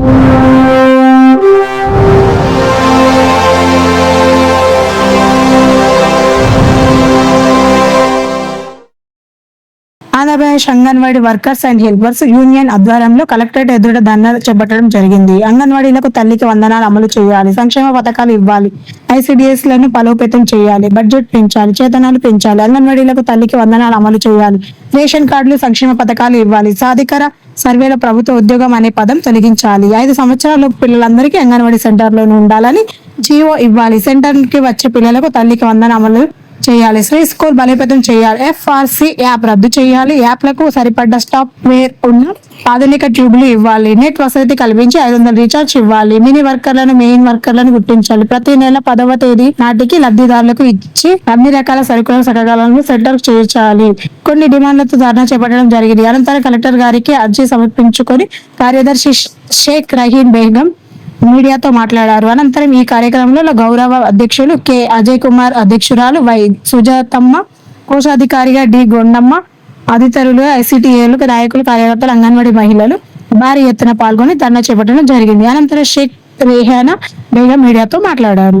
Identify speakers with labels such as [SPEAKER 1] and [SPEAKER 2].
[SPEAKER 1] you. Andhra Pradesh anganwadi workers and helpers union ఆధ్వర్యంలో collectorate ఎదుట ధర్నా చేపట్టడం జరిగింది. అంగన్వాడీలకు తల్లికి వందనాలు అమలు చేయాలి సంక్షేమ పథకాలు ఇవ్వాలి ఐసిడిఎస్లను బలోపేతం చేయాలి బడ్జెట్ పెంచాలి చేతనాలు పెంచాలి అంగన్వాడీలకు తల్లికి వందనాలు అమలు చేయాలి రేషన్ కార్డులు సంక్షేమ పథకాలు ఇవ్వాలి సాధికార సర్వేల ప్రభుత్వ ఉద్యోగం అనే పదం తొలగించాలి. ఐదు సంవత్సరాల పిల్లలందరికీ అంగన్వాడీ సెంటర్లోనే ఉండాలని జీవో ఇవ్వాలి. సెంటర్కి వచ్చే పిల్లలకు తల్లికి వందన అమలు చేయాలి. శ్రీ స్కూల్ బలోపేతం చేయాలి. ఎఫ్ఆర్సి యాప్ రద్దు చేయాలి. యాప్లకు సరిపడ్డ సాఫ్ట్వేర్ ఉన్న ఆధునిక ట్యూబ్లు ఇవ్వాలి. నెట్ వసతి కల్పించి ఐదు వందల రీఛార్జ్ ఇవ్వాలి. మినీ వర్కర్లను మెయిన్ వర్కర్లను గుర్తించాలి. ప్రతి నెల పదవ తేదీ నాటికి లబ్ధిదారులకు ఇచ్చి అన్ని రకాల సరుకుల సరకాలను సెంటర్ చేర్చాలి. కొన్ని డిమాండ్లతో ధర్నా చేపట్టడం జరిగింది. అనంతరం కలెక్టర్ గారికి అర్జీ సమర్పించుకొని కార్యదర్శి షేక్ రహీన్ బేగం మీడియాతో మాట్లాడారు. అనంతరం ఈ కార్యక్రమంలో గౌరవ అధ్యక్షులు కె. అజయ్ కుమార్ అధ్యక్షురాలు వై. సుజాతమ్మ కోశాధికారిగా డి. గొండమ్మ అధితరులు ఐసిటిఏలు నాయకులు కార్యకర్తలు అంగన్వాడీ మహిళలు భారీ ఎత్తున పాల్గొని ధర్నా చేపట్టడం జరిగింది. అనంతరం షేక్ రేహానా బేగం మీడియాతో మాట్లాడారు.